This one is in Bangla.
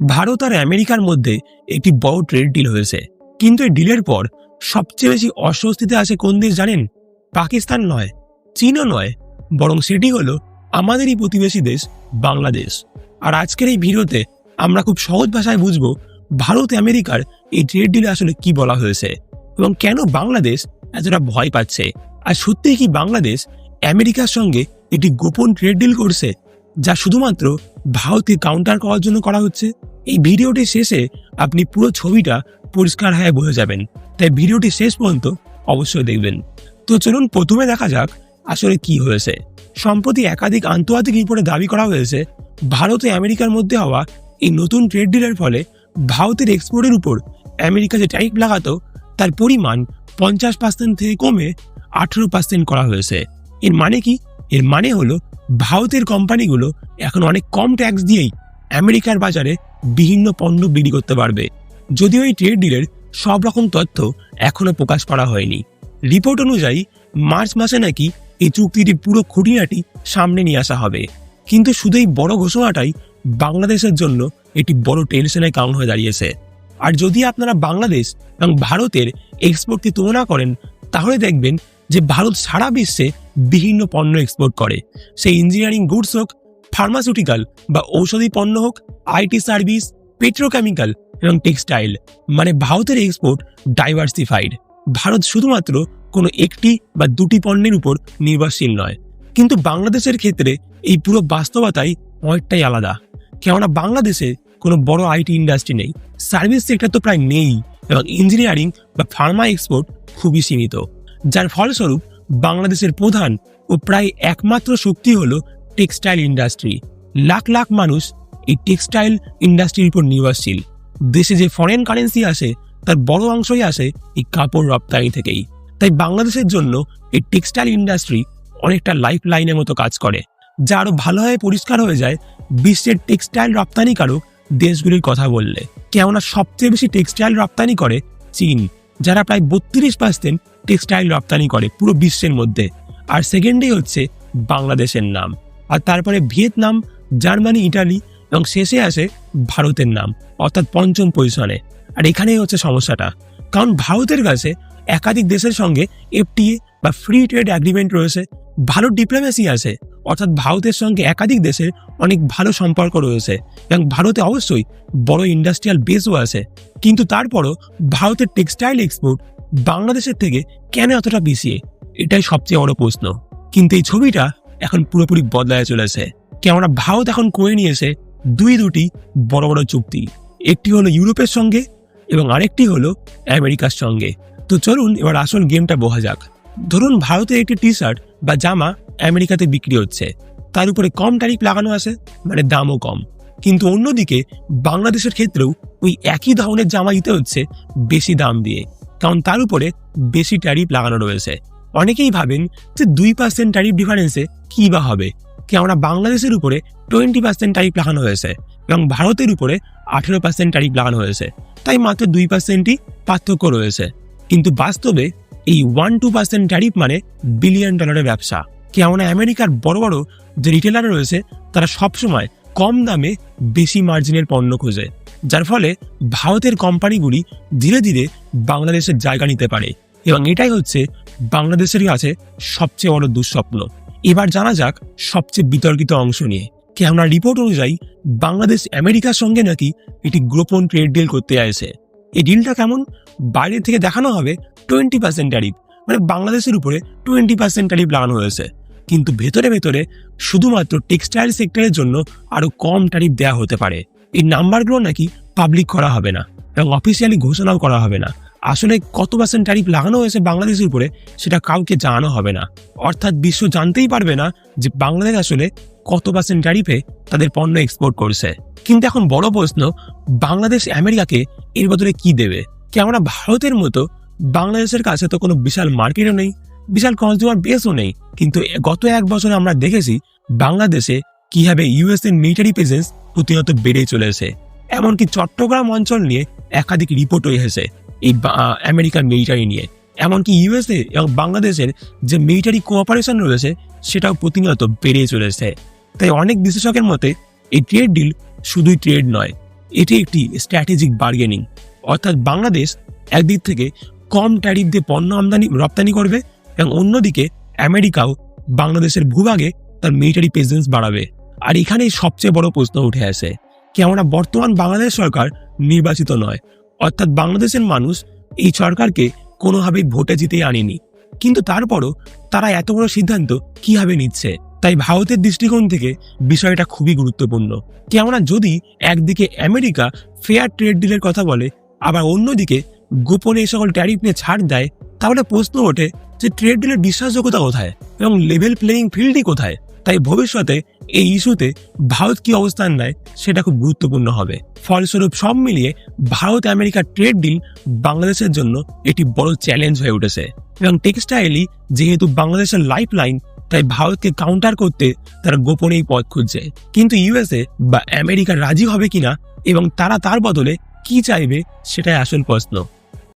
ভারত আর আমেরিকার মধ্যে একটি বড় ট্রেড ডিল হয়েছে। কিন্তু এই ডিলের পর সবচেয়ে বেশি অস্বস্তিতে আছে কোন দেশ জানেন? পাকিস্তান নয়, চীনও নয়, বরং সেটি হলো আমাদেরই প্রতিবেশী দেশ বাংলাদেশ। আর আজকের এই ভিডিওতে আমরা খুব সহজ ভাষায় বুঝব ভারত, আমেরিকার এই ট্রেড ডিলে আসলে কি বলা হয়েছে এবং কেন বাংলাদেশ এতটা ভয় পাচ্ছে? আর সত্যিই কি বাংলাদেশ আমেরিকার সঙ্গে একটি গোপন ট্রেড ডিল করছে? যা শুধুমাত্র ভারতকে কাউন্টার করার জন্য করা হচ্ছে। এই ভিডিওটি শেষে আপনি পুরো ছবিটা পরিষ্কার হয়ে বোঝা যাবেন। তাই ভিডিওটি শেষ পর্যন্ত অবশ্যই দেখবেন। তো চলুন প্রথমে দেখা যাক আসলে কি হয়েছে। সম্প্রতি একাধিক আন্তর্জাতিক রিপোর্টে দাবি করা হয়েছে, ভারত ও আমেরিকার মধ্যে হওয়া এই নতুন ট্রেড ডিলের ফলে ভারতের এক্সপোর্টের উপর আমেরিকা যে ট্যারিফ লাগাতো, তার পরিমাণ পঞ্চাশ পার্সেন্ট থেকে কমে আঠেরো পার্সেন্ট করা হয়েছে। এর মানে কি? এর মানে হলো ভারতের কোম্পানিগুলো এখন অনেক কম ট্যাক্স দিয়েই আমেরিকার বাজারে বিভিন্ন পণ্য বিক্রি করতে পারবে। যদিও এই ট্রেড ডিলের সব রকম তথ্য এখনও প্রকাশ করা হয়নি। রিপোর্ট অনুযায়ী মার্চ মাসে নাকি এই চুক্তিটির পুরো খুঁটিনাটি সামনে নিয়ে আসা হবে। কিন্তু শুধু এই বড় ঘোষণাটাই বাংলাদেশের জন্য একটি বড় টেনশনের কারণ হয়ে দাঁড়িয়েছে। আর যদি আপনারা বাংলাদেশ এবং ভারতের এক্সপোর্টকে তুলনা করেন, তাহলে দেখবেন যে ভারত সারা বিশ্বে বিভিন্ন পণ্য এক্সপোর্ট করে। সেই ইঞ্জিনিয়ারিং গুডস হোক ফার্মাসিউটিক্যাল বা ঔষধি পণ্য হোক আইটি সার্ভিস পেট্রোকেমিক্যাল এবং টেক্সটাইল মানে ভারতের এক্সপোর্ট ডাইভার্সিফাইড ভারত শুধুমাত্র কোনো একটি বা দুটি পণ্যের উপর নির্ভরশীল নয়। কিন্তু বাংলাদেশের ক্ষেত্রে এই পুরো বাস্তবতাই অনেকটাই আলাদা। কেননা বাংলাদেশে কোনো বড় আইটি ইন্ডাস্ট্রি নেই। সার্ভিস সেক্টর তো প্রায় নেই এবং ইঞ্জিনিয়ারিং বা ফার্মা এক্সপোর্ট খুবই সীমিত। যার ফলস্বরূপ বাংলাদেশের প্রধান ও প্রায় একমাত্র শক্তি হল টেক্সটাইল ইন্ডাস্ট্রি। লাখ লাখ মানুষ এই টেক্সটাইল ইন্ডাস্ট্রির উপর নির্ভরশীল। দেশে যে ফরেন কারেন্সি আসে, তার বড় অংশই আসে এই কাপড় রপ্তানি থেকেই। তাই বাংলাদেশের জন্য এই টেক্সটাইল ইন্ডাস্ট্রি অনেকটা লাইফ লাইনের মতো কাজ করে, যা আরও ভালোভাবে পরিষ্কার হয়ে যায় বিশ্বের টেক্সটাইল রপ্তানিকারক দেশগুলির কথা বললে। কেননা সবচেয়ে বেশি টেক্সটাইল রপ্তানি করে চীন। যারা প্রায় বত্রিশ পার্সেন্ট টেক্সটাইল রপ্তানি করে পুরো বিশ্বের মধ্যে। আর সেকেন্ডেই হচ্ছে বাংলাদেশের নাম। আর তারপরে ভিয়েতনাম, জার্মানি, ইটালি এবং শেষে আসে ভারতের নাম, অর্থাৎ পঞ্চম পজিশনে আর এখানেই হচ্ছে সমস্যাটা। কারণ ভারতের কাছে একাধিক দেশের সঙ্গে এফটিএ বা ফ্রি ট্রেড অ্যাগ্রিমেন্ট রয়েছে, ভালো ডিপ্লোমেসি আছে। অর্থাৎ ভারতের সঙ্গে একাধিক দেশের অনেক ভালো সম্পর্ক রয়েছে এবং ভারতে অবশ্যই বড় ইন্ডাস্ট্রিয়াল বেসও আছে। কিন্তু তারপরও ভারতের টেক্সটাইল এক্সপোর্ট বাংলাদেশের থেকে কেন এতটা পিছিয়ে এটাই সবচেয়ে বড় প্রশ্ন। কিন্তু এই ছবিটা এখন পুরোপুরি বদলায় চলেছে। কেননা ভারত এখন করে নিয়েছে দুই দুটি বড় বড় চুক্তি। একটি হলো ইউরোপের সঙ্গে এবং আরেকটি হলো আমেরিকার সঙ্গে। তো চলুন এবার আসল গেমটা বোঝা যাক। ধরুন ভারতের একটি টি শার্ট বা জামা আমেরিকাতে বিক্রি হচ্ছে। তার উপরে কম ট্যারিফ লাগানো আছে মানে দামও কম। কিন্তু অন্যদিকে, বাংলাদেশের ক্ষেত্রেও ওই একই ধরনের জামা দিতে হচ্ছে বেশি দাম দিয়ে। কারণ তার উপরে বেশি ট্যারিফ লাগানো রয়েছে। অনেকেই ভাবেন যে দুই পার্সেন্ট ট্যারিফ ডিফারেন্সে কি বা হবে? কেননা বাংলাদেশের উপরে টোয়েন্টি পার্সেন্ট ট্যারিফ লাগানো হয়েছে এবং ভারতের উপরে আঠেরো পার্সেন্ট ট্যারিফ লাগানো হয়েছে। তাই মাত্র দুই পার্সেন্টই পার্থক্য রয়েছে। কিন্তু বাস্তবে এই ওয়ান টু পার্সেন্ট ট্যারিফ মানে বিলিয়ন ডলারের ব্যবসা। কেননা আমেরিকার বড় বড় যে রিটেলার রয়েছে, তারা সবসময় কম দামে বেশি মার্জিনের পণ্য খোঁজে, যার ফলে ভারতের কোম্পানিগুলি ধীরে ধীরে বাংলাদেশের জায়গা নিতে পারে। এবং এটাই হচ্ছে বাংলাদেশের কাছে সবচেয়ে বড় দুঃস্বপ্ন। এবার জানা যাক সবচেয়ে বিতর্কিত অংশ নিয়ে। কেননা রিপোর্ট অনুযায়ী বাংলাদেশ আমেরিকার সঙ্গে নাকি একটি গোপন ট্রেড ডিল করতে আসে এই ডিলটা কেমন? বাইরে থেকে দেখানো হবে টোয়েন্টি পার্সেন্ট ট্যারিফ মানে বাংলাদেশের উপরে টোয়েন্টি পার্সেন্ট ট্যারিফ লাগানো হয়েছে। কিন্তু ভেতরে ভেতরে শুধুমাত্র টেক্সটাইল সেক্টরের জন্য আরও কম ট্যারিফ দেওয়া হতে পারে। এই নাম্বারগুলো নাকি পাবলিক করা হবে না এবং অফিসিয়ালি ঘোষণাও করা হবে না। আসলে কত পার্সেন্ট ট্যারিফ লাগানো হয়েছে বাংলাদেশের উপরে সেটা কাউকে জানানো হবে না। অর্থাৎ বিশ্ব জানতেই পারবে না যে বাংলাদেশ আসলে কত পার্সেন্ট ট্যারিফে তাদের পণ্য এক্সপোর্ট করছে। কিন্তু এখন বড় প্রশ্ন, বাংলাদেশ আমেরিকাকে এর বদলে কি দেবে? কেননা ভারতের মতো বাংলাদেশের কাছে তো কোনো বিশাল মার্কেটও নেই। বিশাল কনজিউমার বেসও নেই। কিন্তু গত এক বছরে আমরা দেখেছি বাংলাদেশে কীভাবে ইউএসএ মিলিটারি প্রেজেন্স প্রতিনিয়ত বেড়ে চলেছে। এমনকি চট্টগ্রাম অঞ্চল নিয়ে একাধিক রিপোর্ট হয়েছে এই আমেরিকান মিলিটারি নিয়ে। এমনকি ইউএসএ এবং বাংলাদেশের যে মিলিটারি কোঅপারেশন রয়েছে, সেটাও প্রতিনিয়ত বেড়ে চলেছে। তাই অনেক বিশেষজ্ঞের মতে, এই ট্রেড ডিল শুধুই ট্রেড নয়, এটি একটি স্ট্র্যাটেজিক বার্গেনিং অর্থাৎ বাংলাদেশ একদিক থেকে কম ট্যারিফ দিয়ে পণ্য আমদানি, রপ্তানি করবে এবং অন্যদিকে আমেরিকাও বাংলাদেশের ভূভাগে তার মিলিটারি প্রেজেন্স বাড়াবে। আর এখানেই সবচেয়ে বড় প্রশ্ন উঠে আসে, কেননা বর্তমান বাংলাদেশ সরকার নির্বাচিত নয়, অর্থাৎ বাংলাদেশের মানুষ এই সরকারকে কোনোভাবেই ভোটে জিতেই আনেনি। কিন্তু তারপরও তারা এত বড় সিদ্ধান্ত কীভাবে নিচ্ছে? তাই ভারতের দৃষ্টিকোণ থেকে বিষয়টা খুবই গুরুত্বপূর্ণ। কেননা যদি একদিকে আমেরিকা ফেয়ার ট্রেড ডিলের কথা বলে, আবার অন্যদিকে গোপনে এই সকল ট্যারিফ নিয়ে ছাড় দেয়, তাহলে প্রশ্ন ওঠে যে ট্রেড ডিলের বিশ্বাসযোগ্যতা কোথায় এবং লেভেল প্লেয়িং ফিল্ডই কোথায়, তাই ভবিষ্যতে এই ইস্যুতে ভারত কি অবস্থান নেয় সেটা খুব গুরুত্বপূর্ণ হবে। ফলস্বরূপ সব মিলিয়ে ভারত আমেরিকার ট্রেড ডিল বাংলাদেশের জন্য একটি বড় চ্যালেঞ্জ হয়ে উঠেছে এবং টেক্সটাইলই যেহেতু বাংলাদেশের লাইফ লাইন তাই ভারতকে কাউন্টার করতে তারা গোপনেই পথ খুঁজছে। কিন্তু ইউএসএ বা আমেরিকা রাজি হবে কিনা এবং তারা তার বদলে কি চাইবে সেটাই আসল প্রশ্ন।